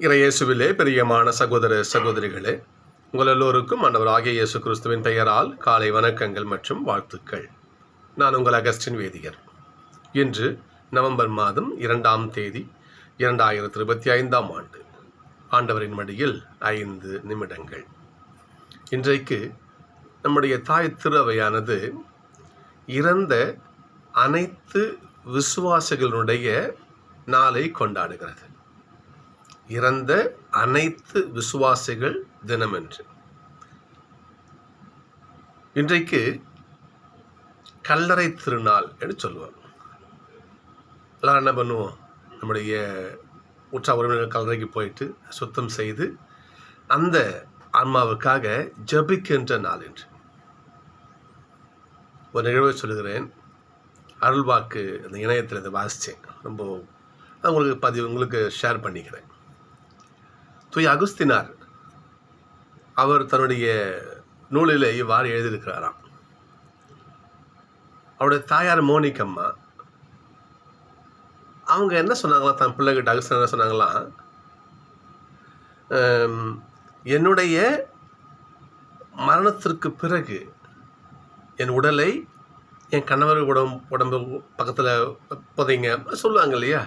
இறையேசுவிலே பிரியமான சகோதர சகோதரிகளே உங்கள் எல்லோருக்கும் ஆண்டவராகிய இயேசு கிறிஸ்துவின் பெயரால் காலை வணக்கங்கள் மற்றும் வாழ்த்துக்கள். நான் உங்கள் அகஸ்டின் வேதியர். இன்று நவம்பர் மாதம் இரண்டாம் தேதி இரண்டாயிரத்தி இருபத்தி ஐந்தாம் ஆண்டு. ஆண்டவரின் மடியில் ஐந்து நிமிடங்கள். இன்றைக்கு நம்முடைய தாய் திருவையானது இறந்த அனைத்து விசுவாசிகளுடைய நாளை கொண்டாடுகிறது. இறந்த அனைத்து விசுவாசிகள் தினமென்று. இன்றைக்கு கல்லறை திருநாள் என்று சொல்லுவோம் எல்லாம் என்ன பண்ணுவோம்? நம்முடைய உற்ற உறவினர்கள் கல்லறைக்கு போயிட்டு சுத்தம் செய்து அந்த ஆன்மாவுக்காக ஜபிக்கின்ற நாள் என்று ஒரு நிகழ்வை சொல்லுகிறேன். அருள்வாக்கு அந்த இணையத்தில் இதை வாசித்தேன். ரொம்ப உங்களுக்கு பதிவு உங்களுக்கு ஷேர் பண்ணிக்கிறேன். தூய் அகுஸ்தினார். அவர் தன்னுடைய நூலில் இவ்வாறு எழுதியிருக்கிறாராம். அவருடைய தாயார் மோனிகம்மா அவங்க என்ன சொன்னாங்களா? தன் பிள்ளைகிட்ட அகுஸ்தினார் என்ன சொன்னாங்களாம் என்னுடைய மரணத்திற்கு பிறகு என் உடலை என் கணவர் உடம்பு உடம்பு பக்கத்தில் புதைங்க சொல்லுவாங்க இல்லையா?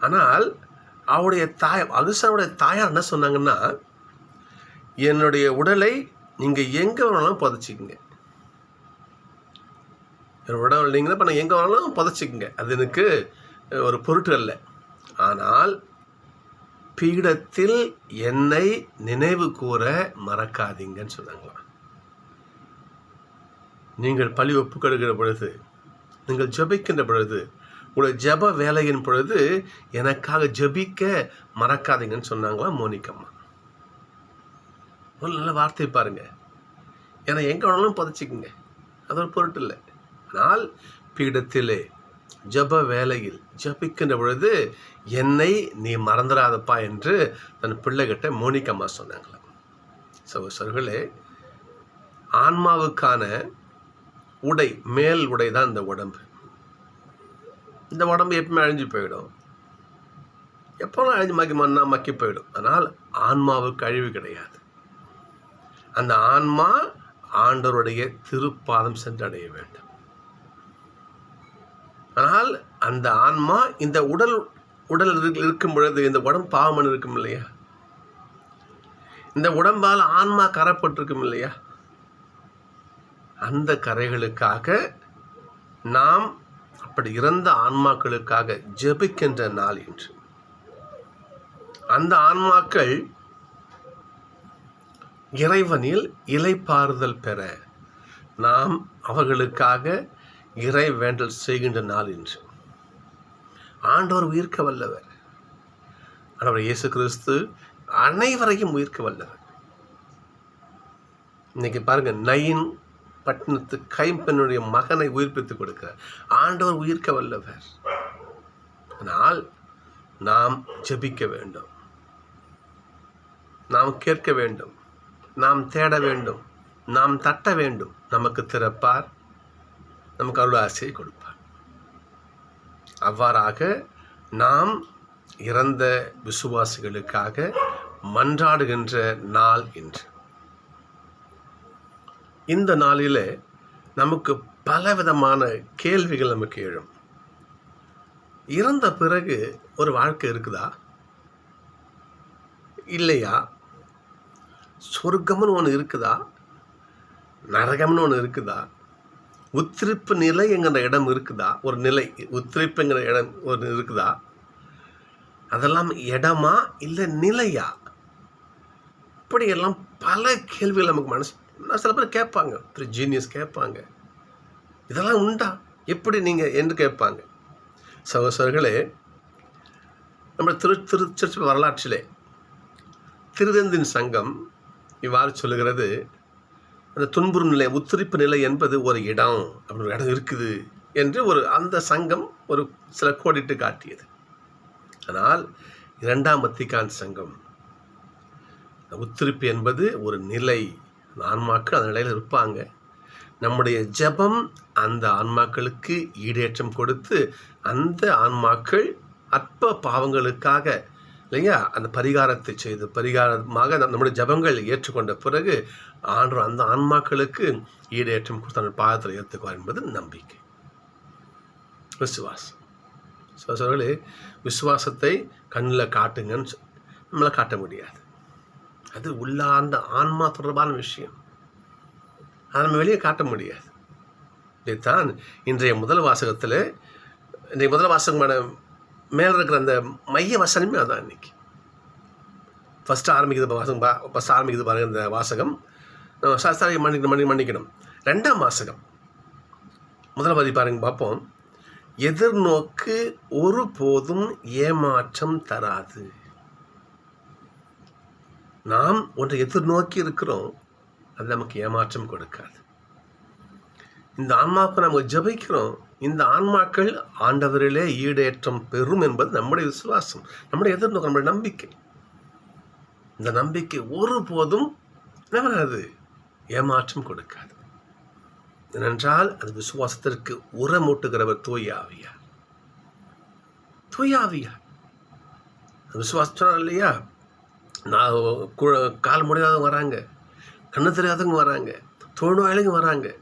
ஆனால் அவருடைய தாய் அகுசாவுடைய தாயார் என்ன சொன்னாங்கன்னா என்னுடைய உடலை நீங்கள் எங்கே வேணாலும் புதைச்சிக்கங்க. என்னோட உடல் நீங்கள் இப்போ நான் எங்கே வேணாலும் புதைச்சிக்கங்க. அது எனக்கு ஒரு பொருட்டு அல்ல. ஆனால் பீடத்தில் என்னை நினைவு கூற மறக்காதீங்கன்னு சொன்னாங்களாம். நீங்கள் பழி ஒப்புக்கொடுக்கிற பொழுது நீங்கள் ஜபிக்கின்ற பொழுது உங்களுடைய ஜெப வேலையின் பொழுது எனக்காக ஜெபிக்க மறக்காதீங்கன்னு சொன்னாங்களா மோனிக்கம்மா ஒரு நல்ல வார்த்தை பாருங்க. ஏன்னா எங்கே வேணாலும் புதைச்சிக்குங்க. அது ஒரு பொருட்டு இல்லை. ஆனால் பீடத்திலே ஜெப வேலையில் ஜபிக்கின்ற பொழுது என்னை நீ மறந்துடாதப்பா என்று தன் பிள்ளைகிட்ட மோனிக்கம்மா சொன்னாங்களாம். சகோசர்களே ஆன்மாவுக்கான உடை மேல் உடை தான் இந்த உடம்பு. இந்த உடம்பு எப்பவுமே அழிஞ்சு போயிடும். எப்போல்லாம் அழிஞ்சு மக்கி மண்ணா மக்கி போயிடும். அதனால் ஆன்மாவுக்கு அழிவு கிடையாது. அந்த ஆன்மா ஆண்டவருடைய திருப்பாதம் சென்றடைய வேண்டும். ஆனால் அந்த ஆன்மா இந்த உடல் உடல் இருக்கும் பொழுது இந்த உடம்பு பாவமன் இருக்கும் இல்லையா? இந்த உடம்பால் ஆன்மா கரைப்பட்டிருக்கும் இல்லையா? அந்த கரைகளுக்காக நாம் அப்படி இறந்த ஆன்மாக்களுக்காக ஜெபிக்கின்ற நாள் இன்று. அந்த ஆன்மாக்கள் இறைவனில் இலைப்பாறுதல் பெற நாம் அவர்களுக்காக இறை வேண்டல் செய்கின்ற நாள் இன்று. ஆண்டவர் உயிர்க்க வல்லவர். ஆண்டவர் இயேசு கிறிஸ்து அனைவரையும் உயிர்க்க வல்லவர். இன்னைக்கு பாருங்க நயின் பட்டணத்து கைம்பெண்ணுடைய மகனை உயிர்ப்பித்து கொடுக்கிறார். ஆண்டவர் உயிர்க்க வல்லவர். ஆனால் நாம் ஜெபிக்க வேண்டும். நாம் கேட்க வேண்டும். நாம் தேட வேண்டும். நாம் தட்ட வேண்டும். நமக்கு திறப்பார். நமக்கு அருள் ஆசையை கொடுப்பார். அவ்வாறாக நாம் இறந்த விசுவாசிகளுக்காக மன்றாடுகின்ற நாள் இன்று. இந்த நாளிலே நமக்கு பலவிதமான கேள்விகள் நமக்கு எழும். இறந்த பிறகு ஒரு வாழ்க்கை இருக்குதா? இல்லையா? சொர்க்கம்னு ஒன்று இருக்குதா? நரகம்னு ஒன்று இருக்குதா? உத்திரிப்பு நிலை என்கிற இடம் இருக்குதா? ஒரு நிலை உத்திரிப்புங்கிற இடம் ஒரு இருக்குதா? அதெல்லாம் இடமா இல்லை நிலையா? இப்படியெல்லாம் பல கேள்விகள் நமக்கு மனசு நான் சில பேர் கேட்பாங்க. திரு ஜீனியஸ் கேட்பாங்க. இதெல்லாம் உண்டா? எப்படி நீங்கள் என்று கேட்பாங்க. சகோசரர்களே நம்ம திரு திருச்சர்ச்சி வரலாற்றிலே திருதந்தின் சங்கம் இவ்வாறு சொல்லுகிறது. அந்த துன்புறு நிலை உத்திரிப்பு நிலை என்பது ஒரு இடம் அப்படி ஒரு இடம் இருக்குது என்று ஒரு அந்த சங்கம் ஒரு சில கோடிட்டு காட்டியது. ஆனால் இரண்டாம் மத்திகான் சங்கம் இந்த உத்திரிப்பு என்பது ஒரு நிலை ஆன்மாக்கள் அந்த நிலையில் இருப்பாங்க. நம்முடைய ஜெபம் அந்த ஆன்மாக்களுக்கு ஈடேற்றம் கொடுத்து அந்த ஆன்மாக்கள் அற்ப பாவங்களுக்காக இல்லையா அந்த பரிகாரத்தை செய்து பரிகாரமாக நம்முடைய ஜபங்கள் ஏற்றுக்கொண்ட பிறகு ஆண்டவர் அந்த ஆன்மாக்களுக்கு ஈடேற்றம் கொடுத்த பாதத்தில் ஏற்றுக்குவார் என்பது நம்பிக்கை. விசுவாசம். விசுவாசத்தை கண்ணில் காட்டுங்கன்னு சொ- நம்மளை காட்ட முடியாது. அது உள்ளார்ந்த ஆன்மா தொடர்பான விஷயம். அதை நம்ம வெளியே காட்ட முடியாது. இதைத்தான் இன்றைய முதல் வாசகத்தில் இன்றைய முதல் வாசகமான மேலே இருக்கிற அந்த மைய வசனமே அதான் இன்னைக்கு. ஃபஸ்ட்டு ஆரம்பிக்குது வாசகம் பா ஃபஸ்ட் ஆரம்பிக்குது பாருங்க இந்த வாசகம். அஹ் சா- மணி மன்னிக்கணும் மன்னி மன்னிக்கணும். ரெண்டாம் வாசகம். முதல் பதி பாருங்க பார்ப்போம். எதிர்நோக்கு ஒருபோதும் ஏமாற்றம் தராது. நாம் ஒன்றை எதிர்நோக்கி இருக்கிறோம் அது நமக்கு ஏமாற்றம் கொடுக்காது. இந்த ஆன்மாவுக்கு நம்ம ஜெபிக்கிறோம் இந்த ஆன்மாக்கள் ஆண்டவரிலே ஈடேற்றம் பெறும் என்பது நம்முடைய விசுவாசம் நம்முடைய எதிர்நோக்கம் நம்முடைய நம்பிக்கை. இந்த நம்பிக்கை ஒருபோதும் என்ன ஏமாற்றம் கொடுக்காது. ஏனென்றால் அது விசுவாசத்திற்கு உரமூட்டுகிறவர் தூயாவியா தூயாவியா விசுவாசம் இல்லையா? நான் கு- கால் முடியாதவங்க வராங்க. கண்ணு தெரியாதவங்க வராங்க. தொழுநோயாளிங்க வராங்க.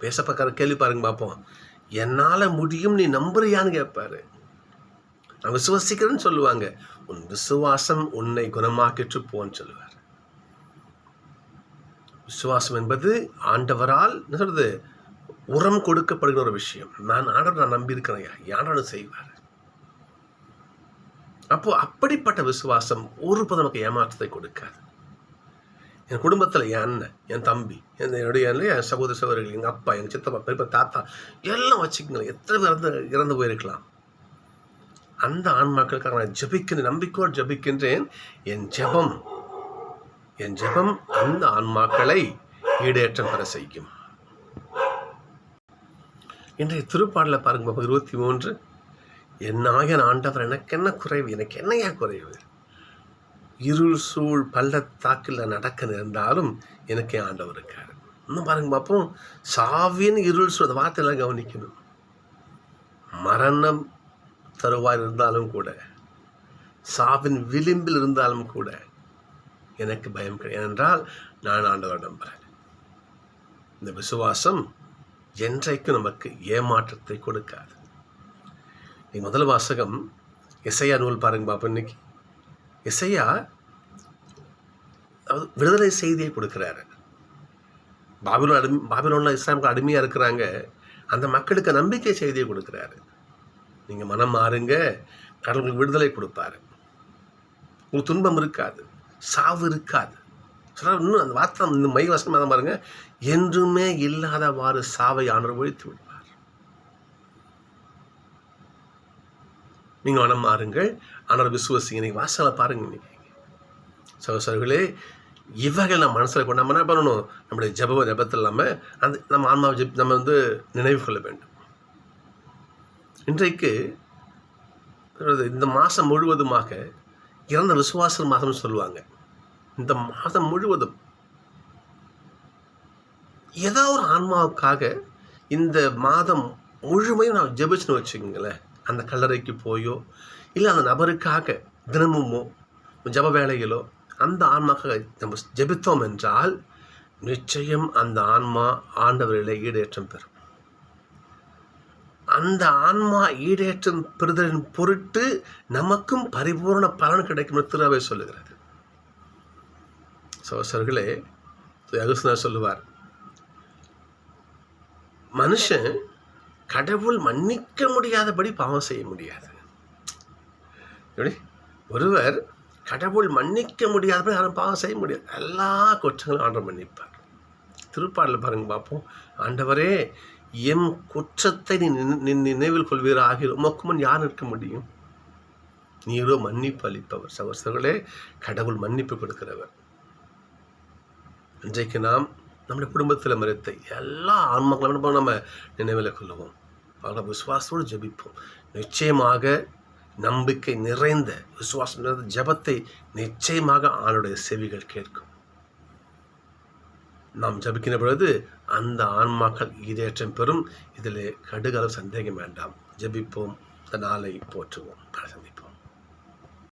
பேசப்பக்கார கேள்வி பாருங்க பார்ப்போம் என்னால் முடியும் நீ நம்புறியான்னு கேட்பாரு நான் விசுவாசிக்கிறேன்னு சொல்லுவாங்க. உன் விசுவாசம் உன்னை குணமாக்கிட்டு போன்னு சொல்லுவார். விசுவாசம் என்பது ஆண்டவரால் என்ன சொல்கிறது உரம் கொடுக்கப்படுகிற ஒரு விஷயம். நான் ஆண்டவர் நான் நம்பியிருக்கிறேன் யாரும் செய்வார்? அப்போ அப்படிப்பட்ட விசுவாசம் ஒரு நமக்கு ஏமாற்றத்தை கொடுக்காது. என் குடும்பத்தில் என் அண்ணன் என் தம்பி என் என்னுடைய என் சகோதர சகோதரிகள் எங்கள் அப்பா எங்கள் சித்தப்பா பெரியப்பா தாத்தா எல்லாம் வச்சுக்கோங்களேன் எத்தனை பேர் இறந்து இறந்து போயிருக்கலாம். அந்த ஆன்மாக்களுக்காக நான் ஜபிக்கின்ற நம்பிக்கையோடு ஜெபிக்கின்றேன். என் ஜெபம் என் ஜெபம் அந்த ஆன்மாக்களை ஈடேற்றம் பெற செய்யும். இன்றைய திருப்பாடலை பாருங்க இருபத்தி மூன்று. என்னாக ஆண்டவர் எனக்கு என்ன குறைவு? எனக்கு என்னையா குறைவு? இருள் சூழ் பள்ளத்தாக்கில் நடக்க நேர்ந்தாலும் எனக்கே ஆண்டவர் இருக்காரு. இன்னும் பாருங்க பார்ப்போம். சாவின் இருள் சூழ் அந்த வார்த்தையெல்லாம் கவனிக்கணும். மரணம் தருவாய் இருந்தாலும் கூட சாவின் விளிம்பில் இருந்தாலும் கூட எனக்கு பயம் கிடையாது. என்றால் நான் ஆண்டவர் நம்புகிறேன் இந்த விசுவாசம் என்றைக்கும் நமக்கு ஏமாற்றத்தை கொடுக்காது. நீ முதல் வாசகம் இசையா நூல் பாருங்க பாப்பா இன்னைக்கு. இசையா அதாவது விடுதலை செய்தியை கொடுக்குறாரு. பாபிலோன் அடிமை பாபிலோனில் இஸ்லாமுக்கு அடிமையாக இருக்கிறாங்க. அந்த மக்களுக்கு நம்பிக்கை செய்தியை கொடுக்குறாரு. நீங்கள் மனம் மாறுங்க. கடவுளுக்கு விடுதலை கொடுப்பாரு. உங்களுக்கு துன்பம் இருக்காது. சாவு இருக்காது. சொல்ல இன்னும் அந்த வார்த்தை இந்த மை வசனம் பாருங்க. என்றுமே இல்லாதவாறு சாவை ஆண்டவர் ஒழித்து விடுவார். நீங்கள் மனம் மாறுங்கள். ஆனால் விசுவசிங்க நீங்கள் வாசனை பாருங்கள் இன்னைக்கு சகோசரர்களே இவர்கள் நம்ம மனசில் கொண்டு நம்ம என்ன பண்ணணும்? நம்முடைய ஜப ஜபத்தில் இல்லாமல் அந்த நம்ம ஆன்மாவை ஜெப் நம்ம வந்து நினைவு கொள்ள வேண்டும். இன்றைக்கு இந்த மாதம் முழுவதுமாக இறந்த விசுவாச மாதம்னு சொல்லுவாங்க. இந்த மாதம் முழுவதும் ஏதோ ஒரு ஆன்மாவுக்காக இந்த மாதம் முழுமையும் நான் ஜெபிச்சுன்னு வச்சுக்கோங்களேன். அந்த கல்லறைக்கு போயோ இல்லை அந்த நபருக்காக தினமுமோ ஜப வேலைகளோ அந்த ஆன்மாக்காக நம்ம ஜெபித்தோம் என்றால் நிச்சயம் அந்த ஆன்மா ஆண்டவர்களை ஈடேற்றம் பெறும். அந்த ஆன்மா ஈடேற்றம் பெறுதலின் பொருட்டு நமக்கும் பரிபூர்ண பலன் கிடைக்கும் திருவை சொல்லுகிறது. சோசர்களே அகுஸ்னா சொல்லுவார் மனுஷன் கடவுள் மன்னிக்க முடியாதபடி பாவம் செய்ய முடியாது. எப்படி? ஒருவர் கடவுள் மன்னிக்க முடியாதபடி யாரும் பாவம் செய்ய முடியாது. எல்லா குற்றங்களும் ஆண்டவர் மன்னிப்பார். திருப்பாடலில் பாருங்க பார்ப்போம். ஆண்டவரே எம் குற்றத்தை நீ நினை- நீ நினைவில் கொள்வீராக உமக்கு முன் யார் இருக்க முடியும்? நீரோ மன்னிப்பு அளிப்பவர். சகோதரர்களே கடவுள் மன்னிப்பு கொடுக்கிறவர். இன்றைக்கு நாம் நம்முடைய குடும்பத்தில் மறைத்த எல்லா ஆன்மக்களும் என்ன நம்ம நினைவில் கொள்ளுவோம். பல விசுவாசத்தோடு ஜெபிப்போம். நிச்சயமாக நம்பிக்கை நிறைந்த விசுவாசம் நிறைந்த ஜெபத்தை நிச்சயமாக ஆணுடைய செவிகள் கேட்கும். நாம் ஜபிக்கிற பொழுது அந்த ஆன்மாக்கள் ஈடேற்றம் பெறும். இதில் கடுகளவு சந்தேகம் வேண்டாம். ஜெபிப்போம். இந்த நாளை போற்றுவோம். சந்திப்போம்